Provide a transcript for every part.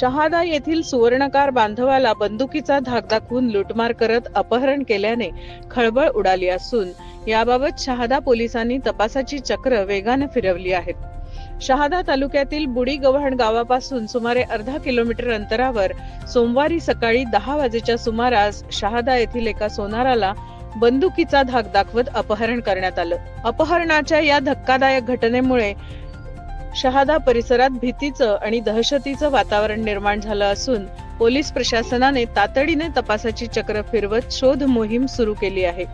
शहादा येथील सुवर्णकार बांधवाला बंदुकीचा धाक दाखवून लुटमार करत अपहरण केल्याने खळबळ उडाली असून याबाबत शहादा पोलिसांनी तपासाची चक्र वेगाने फिरवली आहेत. शहादा तालुक्यातील बुडी गव्हाण गावापासून सुमारे अर्धा किलोमीटर अंतरावर सोमवारी सकाळी दहा वाजेच्या सुमारास शहादा येथील एका सोनाराला बंदुकीचा धाक दाखवत अपहरण करण्यात आलं. अपहरणाच्या या धक्कादायक घटनेमुळे शहादा परिसरात भीतीचं आणि दहशतीचं वातावरण निर्माण झालं असून पोलीस प्रशासनाने तातडीने तपासाची चक्र फिरवत शोध मोहीम सुरू केली आहे.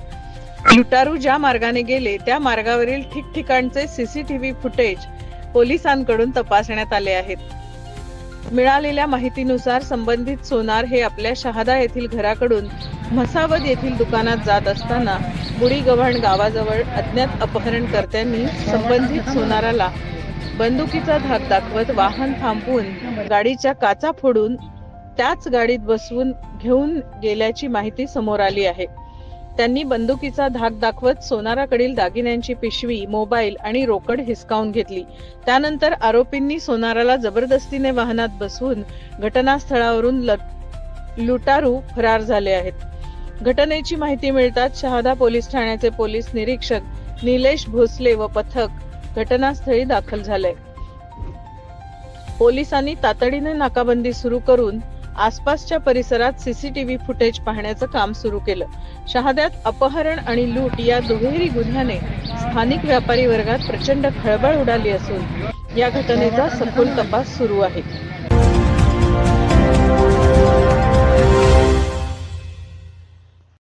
लुटारू ज्या मार्गाने गेले त्या मार्गावरील ठिकठिकाणचे सीसीटीव्ही फुटेज पोलिसांकडून तपासण्यात आले आहेत. मिळालेल्या माहितीनुसार संबंधित सोनार हे आपल्या शहादा येथील घराकडून म्हसावद येथील दुकानात जात असताना बुडी गव्हाण गावाजवळ अज्ञात अपहरणकर्त्यांनी संबंधित सोनाराला बंदुकीचा धाक दाखवत वाहन थांबवून गाडीच्या काचा फोडून त्याच गाडीत बसवून घेऊन गेल्याची माहिती समोर आली आहे. त्यांनी बंदुकीचा धाक दाखवत सोनाराकडील दागिन्यांची पिशवी मोबाईल आणि रोकड हिसकावून घेतली. त्यानंतर आरोपींनी सोनाराला जबरदस्तीने वाहनात बसवून घटनास्थळावरून लुटारू फरार झाले आहेत. घटनेची माहिती मिळताच शहादा पोलीस ठाण्याचे पोलीस निरीक्षक निलेश भोसले व पथक घटनास्थळी दाखल झाले पोलिसांनी तातडीने नाकाबंदी सुरू करून आसपासच्या परिसरात सीसीटीव्ही फुटेज पाहण्याचं काम सुरू केलं. शहाद्यात अपहरण आणि लूट या दुहेरी गुन्ह्याने स्थानिक व्यापारी वर्गात प्रचंड खळबळ उडाली असून या घटनेचा सखोल तपास सुरू आहे.